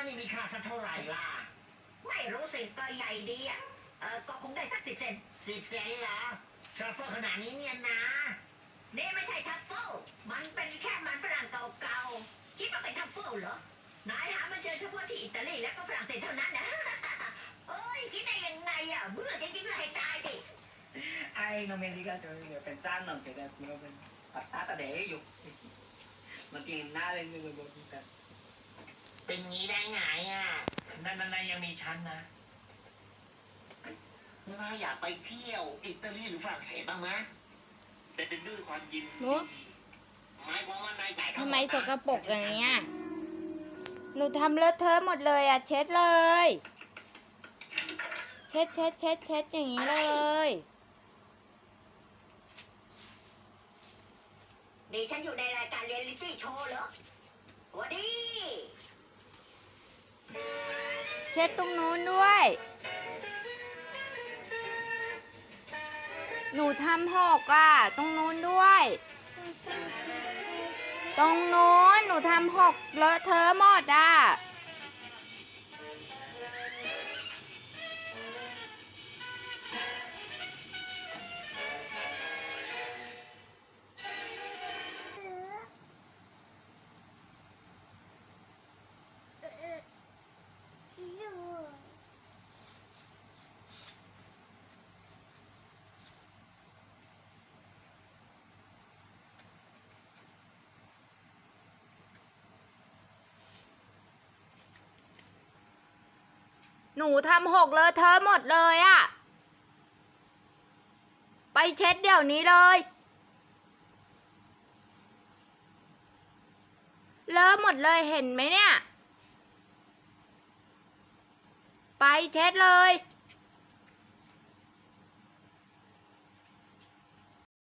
ว่านี่มีค่าสักเท่าไหร่ล่ะ ไม่รู้สิก็ใหญ่ดีอะเออก็คงได้สักสิบเซนสิบเซนเหรอทรัฟเฟิลขนาดนี้เนี่ยนะ นี่ไม่ใช่ทัฟเฟิลมันเป็นแค่มันฝรั่งเก่าๆ คิดว่าเป็นทัฟเฟิลเหรอ นายหามันเจอเฉพาะที่อิตาลีแล้วก็ฝรั่งเศสเท่านั้นนะ โอ้ยคิดได้ยังไงอะเบื่อจริงๆเลยให้ตายดิ Ay, no me digas, yo yo pensando que era tío, patata de ellos. No tienen nada en mi bolsita. เป็นงี้ได้ไงอะนั่นนั่นนั่นยังมีชั้นนะนายอยากไปเที่ยวอิตาลีหรือฝรั่งเศสบ้างไหมแต่เป็นด้วยความยินหนู หมายความว่านายจ่ายทั้งทำหดไมสกนะปรกอย่างเงี้ย หนูทำเลอะเทอะหมดเลยอะ เช็ดเลย เช็ดเช็ดเช็ดเช็ดอย่างนี้เลย นี่ฉันอยู่ในรายการเรียลลิตี้โชว์เหรอสวัสดี เช็ดตรงนู้นด้วย หนูทำหกอะ ตรงนู้นด้วย ตรงนู้นหนูทำหกเลอะเทอะหมดอะ หนูทำหกเลยเธอหมดเลยอะไปเช็ดเดี๋ยวนี้เลย เลอะหมดเลยเห็นไหมเนี่ย ไปเช็ดเลย